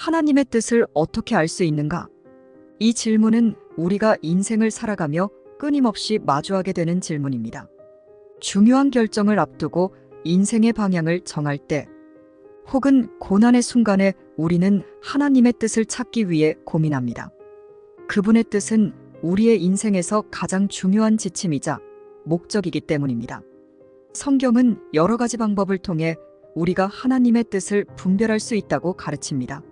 하나님의 뜻을 어떻게 알 수 있는가? 이 질문은 우리가 인생을 살아가며 끊임없이 마주하게 되는 질문입니다. 중요한 결정을 앞두고 인생의 방향을 정할 때, 혹은 고난의 순간에 우리는 하나님의 뜻을 찾기 위해 고민합니다. 그분의 뜻은 우리의 인생에서 가장 중요한 지침이자 목적이기 때문입니다. 성경은 여러 가지 방법을 통해 우리가 하나님의 뜻을 분별할 수 있다고 가르칩니다.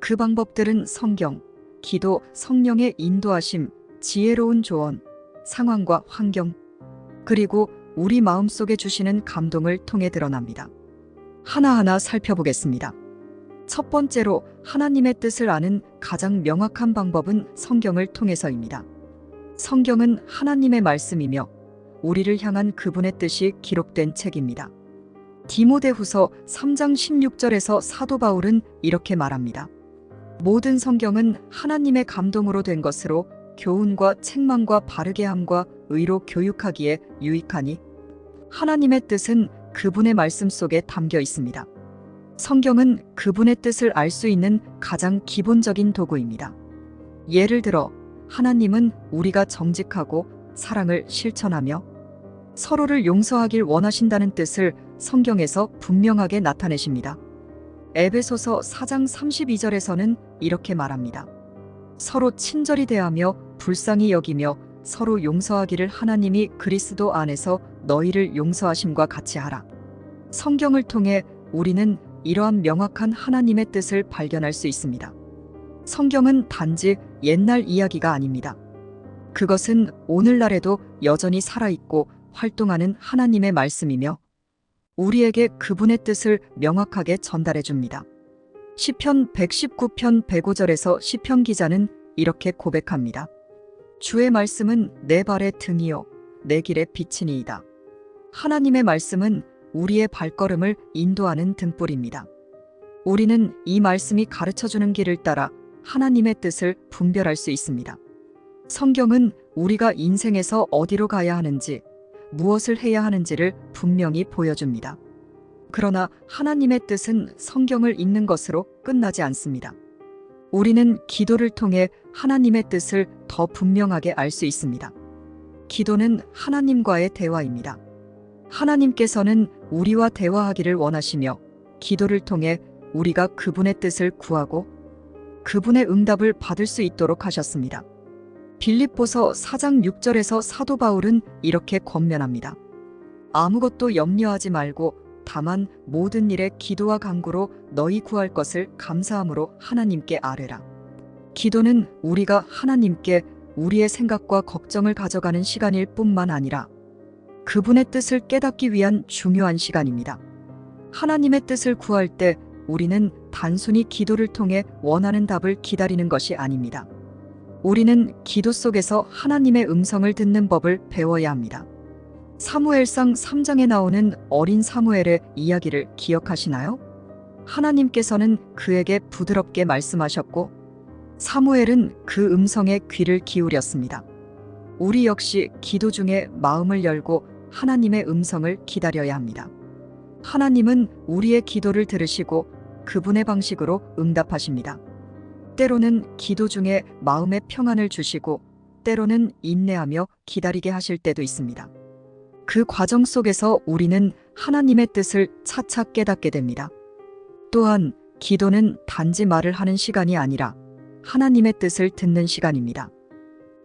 그 방법들은 성경, 기도, 성령의 인도하심, 지혜로운 조언, 상황과 환경, 그리고 우리 마음속에 주시는 감동을 통해 드러납니다. 하나하나 살펴보겠습니다. 첫 번째로 하나님의 뜻을 아는 가장 명확한 방법은 성경을 통해서입니다. 성경은 하나님의 말씀이며 우리를 향한 그분의 뜻이 기록된 책입니다. 디모데후서 3장 16절에서 사도 바울은 이렇게 말합니다. 모든 성경은 하나님의 감동으로 된 것으로 교훈과 책망과 바르게 함과 의로 교육하기에 유익하니 하나님의 뜻은 그분의 말씀 속에 담겨 있습니다. 성경은 그분의 뜻을 알 수 있는 가장 기본적인 도구입니다. 예를 들어 하나님은 우리가 정직하고 사랑을 실천하며 서로를 용서하길 원하신다는 뜻을 성경에서 분명하게 나타내십니다. 에베소서 4장 32절에서는 이렇게 말합니다. 서로 친절히 대하며 불쌍히 여기며 서로 용서하기를 하나님이 그리스도 안에서 너희를 용서하심과 같이 하라. 성경을 통해 우리는 이러한 명확한 하나님의 뜻을 발견할 수 있습니다. 성경은 단지 옛날 이야기가 아닙니다. 그것은 오늘날에도 여전히 살아있고 활동하는 하나님의 말씀이며 우리에게 그분의 뜻을 명확하게 전달해 줍니다. 시편 119편 105절에서 시편 기자는 이렇게 고백합니다. 주의 말씀은 내 발의 등이요 내 길의 빛이니이다. 하나님의 말씀은 우리의 발걸음을 인도하는 등불입니다. 우리는 이 말씀이 가르쳐 주는 길을 따라 하나님의 뜻을 분별할 수 있습니다. 성경은 우리가 인생에서 어디로 가야 하는지, 무엇을 해야 하는지를 분명히 보여줍니다. 그러나 하나님의 뜻은 성경을 읽는 것으로 끝나지 않습니다. 우리는 기도를 통해 하나님의 뜻을 더 분명하게 알 수 있습니다. 기도는 하나님과의 대화입니다. 하나님께서는 우리와 대화하기를 원하시며 기도를 통해 우리가 그분의 뜻을 구하고 그분의 응답을 받을 수 있도록 하셨습니다. 빌립보서 4장 6절에서 사도 바울은 이렇게 권면합니다. 아무것도 염려하지 말고 다만 모든 일에 기도와 간구로 너희 구할 것을 감사함으로 하나님께 아뢰라. 기도는 우리가 하나님께 우리의 생각과 걱정을 가져가는 시간일 뿐만 아니라 그분의 뜻을 깨닫기 위한 중요한 시간입니다. 하나님의 뜻을 구할 때 우리는 단순히 기도를 통해 원하는 답을 기다리는 것이 아닙니다. 우리는 기도 속에서 하나님의 음성을 듣는 법을 배워야 합니다. 사무엘상 3장에 나오는 어린 사무엘의 이야기를 기억하시나요? 하나님께서는 그에게 부드럽게 말씀하셨고 사무엘은 그 음성에 귀를 기울였습니다. 우리 역시 기도 중에 마음을 열고 하나님의 음성을 기다려야 합니다. 하나님은 우리의 기도를 들으시고 그분의 방식으로 응답하십니다. 때로는 기도 중에 마음의 평안을 주시고 때로는 인내하며 기다리게 하실 때도 있습니다. 그 과정 속에서 우리는 하나님의 뜻을 차차 깨닫게 됩니다. 또한 기도는 단지 말을 하는 시간이 아니라 하나님의 뜻을 듣는 시간입니다.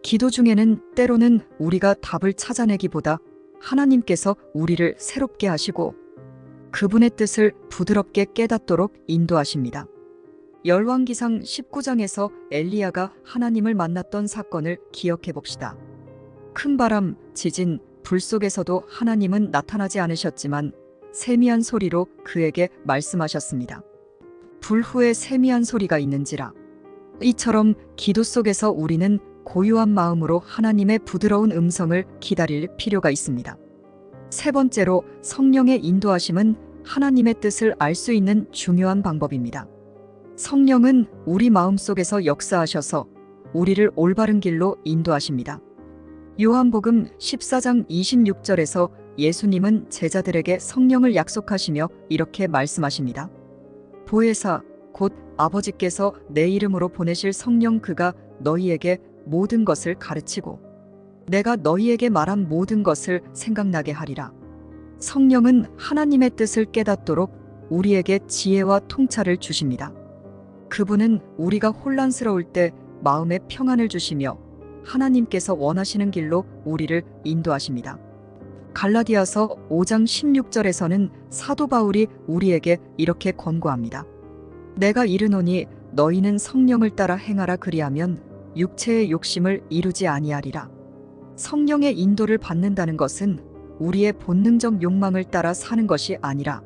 기도 중에는 때로는 우리가 답을 찾아내기보다 하나님께서 우리를 새롭게 하시고 그분의 뜻을 부드럽게 깨닫도록 인도하십니다. 열왕기상 19장에서 엘리야가 하나님을 만났던 사건을 기억해 봅시다. 큰 바람, 지진, 불 속에서도 하나님은 나타나지 않으셨지만 세미한 소리로 그에게 말씀하셨습니다. 불 후에 세미한 소리가 있는지라. 이처럼 기도 속에서 우리는 고요한 마음으로 하나님의 부드러운 음성을 기다릴 필요가 있습니다. 세 번째로 성령의 인도하심은 하나님의 뜻을 알 수 있는 중요한 방법입니다. 성령은 우리 마음속에서 역사하셔서 우리를 올바른 길로 인도하십니다. 요한복음 14장 26절에서 예수님은 제자들에게 성령을 약속하시며 이렇게 말씀하십니다. 보혜사 곧 아버지께서 내 이름으로 보내실 성령 그가 너희에게 모든 것을 가르치고 내가 너희에게 말한 모든 것을 생각나게 하리라. 성령은 하나님의 뜻을 깨닫도록 우리에게 지혜와 통찰을 주십니다. 그분은 우리가 혼란스러울 때 마음의 평안을 주시며 하나님께서 원하시는 길로 우리를 인도하십니다. 갈라디아서 5장 16절에서는 사도 바울이 우리에게 이렇게 권고합니다. 내가 이르노니 너희는 성령을 따라 행하라 그리하면 육체의 욕심을 이루지 아니하리라. 성령의 인도를 받는다는 것은 우리의 본능적 욕망을 따라 사는 것이 아니라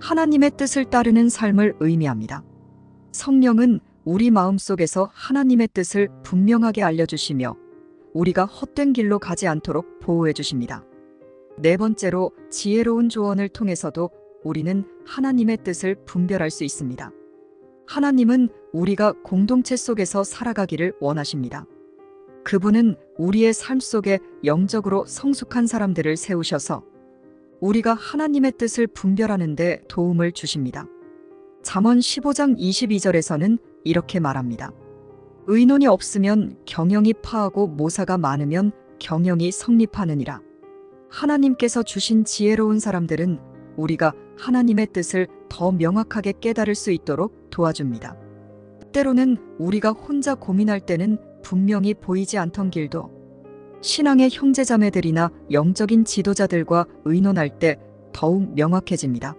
하나님의 뜻을 따르는 삶을 의미합니다. 성령은 우리 마음속에서 하나님의 뜻을 분명하게 알려주시며 우리가 헛된 길로 가지 않도록 보호해 주십니다. 네 번째로 지혜로운 조언을 통해서도 우리는 하나님의 뜻을 분별할 수 있습니다. 하나님은 우리가 공동체 속에서 살아가기를 원하십니다. 그분은 우리의 삶 속에 영적으로 성숙한 사람들을 세우셔서 우리가 하나님의 뜻을 분별하는 데 도움을 주십니다. 잠언 15장 22절에서는 이렇게 말합니다. 의논이 없으면 경영이 파하고 모사가 많으면 경영이 성립하느니라. 하나님께서 주신 지혜로운 사람들은 우리가 하나님의 뜻을 더 명확하게 깨달을 수 있도록 도와줍니다. 때로는 우리가 혼자 고민할 때는 분명히 보이지 않던 길도 신앙의 형제자매들이나 영적인 지도자들과 의논할 때 더욱 명확해집니다.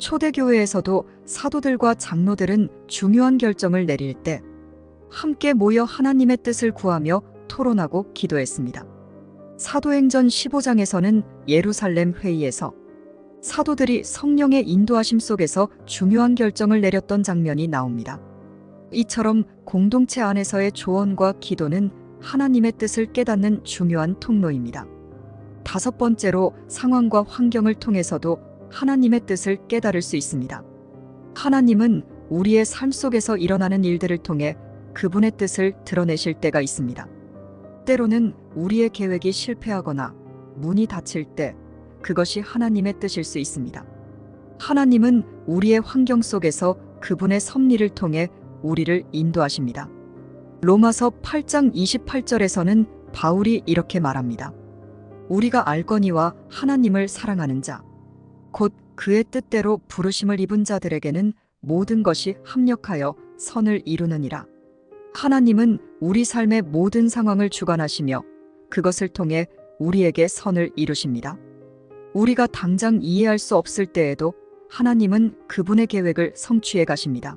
초대교회에서도 사도들과 장로들은 중요한 결정을 내릴 때 함께 모여 하나님의 뜻을 구하며 토론하고 기도했습니다. 사도행전 15장에서는 예루살렘 회의에서 사도들이 성령의 인도하심 속에서 중요한 결정을 내렸던 장면이 나옵니다. 이처럼 공동체 안에서의 조언과 기도는 하나님의 뜻을 깨닫는 중요한 통로입니다. 다섯 번째로 상황과 환경을 통해서도 하나님의 뜻을 깨달을 수 있습니다. 하나님은 우리의 삶 속에서 일어나는 일들을 통해 그분의 뜻을 드러내실 때가 있습니다. 때로는 우리의 계획이 실패하거나 문이 닫힐 때 그것이 하나님의 뜻일 수 있습니다. 하나님은 우리의 환경 속에서 그분의 섭리를 통해 우리를 인도하십니다. 로마서 8장 28절에서는 바울이 이렇게 말합니다. 우리가 알거니와 하나님을 사랑하는 자, 곧 그의 뜻대로 부르심을 입은 자들에게는 모든 것이 합력하여 선을 이루느니라. 하나님은 우리 삶의 모든 상황을 주관하시며 그것을 통해 우리에게 선을 이루십니다. 우리가 당장 이해할 수 없을 때에도 하나님은 그분의 계획을 성취해 가십니다.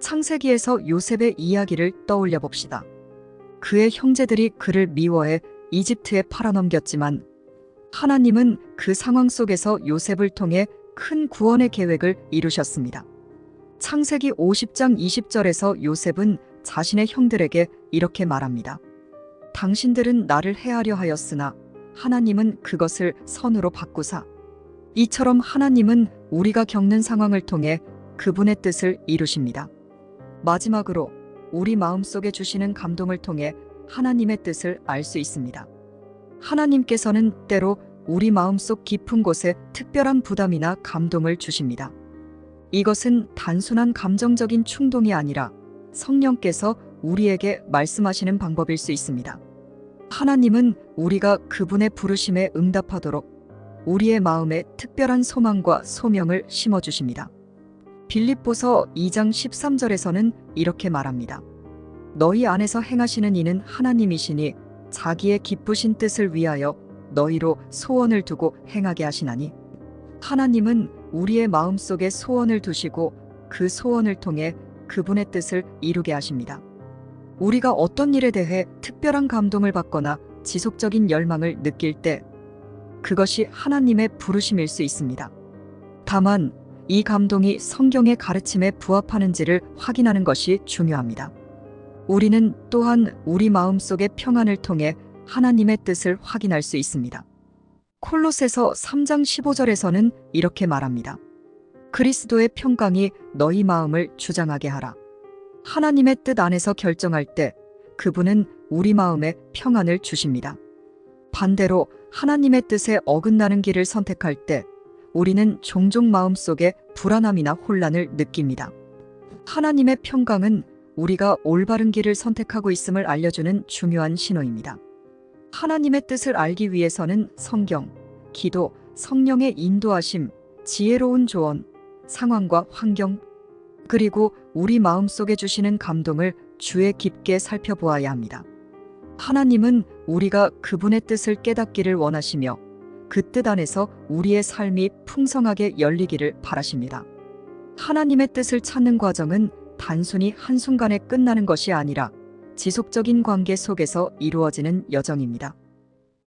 창세기에서 요셉의 이야기를 떠올려 봅시다. 그의 형제들이 그를 미워해 이집트에 팔아넘겼지만 하나님은 그 상황 속에서 요셉을 통해 큰 구원의 계획을 이루셨습니다. 창세기 50장 20절에서 요셉은 자신의 형들에게 이렇게 말합니다. 당신들은 나를 해하려 하였으나 하나님은 그것을 선으로 바꾸사. 이처럼 하나님은 우리가 겪는 상황을 통해 그분의 뜻을 이루십니다. 마지막으로 우리 마음속에 주시는 감동을 통해 하나님의 뜻을 알 수 있습니다. 하나님께서는 때로 우리 마음속 깊은 곳에 특별한 부담이나 감동을 주십니다. 이것은 단순한 감정적인 충동이 아니라 성령께서 우리에게 말씀하시는 방법일 수 있습니다. 하나님은 우리가 그분의 부르심에 응답하도록 우리의 마음에 특별한 소망과 소명을 심어주십니다. 빌립보서 2장 13절에서는 이렇게 말합니다. 너희 안에서 행하시는 이는 하나님이시니 자기의 기쁘신 뜻을 위하여 너희로 소원을 두고 행하게 하시나니 하나님은 우리의 마음속에 소원을 두시고 그 소원을 통해 그분의 뜻을 이루게 하십니다. 우리가 어떤 일에 대해 특별한 감동을 받거나 지속적인 열망을 느낄 때 그것이 하나님의 부르심일 수 있습니다. 다만 이 감동이 성경의 가르침에 부합하는지를 확인하는 것이 중요합니다. 우리는 또한 우리 마음속의 평안을 통해 하나님의 뜻을 확인할 수 있습니다. 콜로세서 3장 15절에서는 이렇게 말합니다. 그리스도의 평강이 너희 마음을 주장하게 하라. 하나님의 뜻 안에서 결정할 때 그분은 우리 마음에 평안을 주십니다. 반대로 하나님의 뜻에 어긋나는 길을 선택할 때 우리는 종종 마음속에 불안함이나 혼란을 느낍니다. 하나님의 평강은 우리가 올바른 길을 선택하고 있음을 알려주는 중요한 신호입니다. 하나님의 뜻을 알기 위해서는 성경, 기도, 성령의 인도하심, 지혜로운 조언, 상황과 환경, 그리고 우리 마음속에 주시는 감동을 주에 깊게 살펴보아야 합니다. 하나님은 우리가 그분의 뜻을 깨닫기를 원하시며 그 뜻 안에서 우리의 삶이 풍성하게 열리기를 바라십니다. 하나님의 뜻을 찾는 과정은 단순히 한순간에 끝나는 것이 아니라 지속적인 관계 속에서 이루어지는 여정입니다.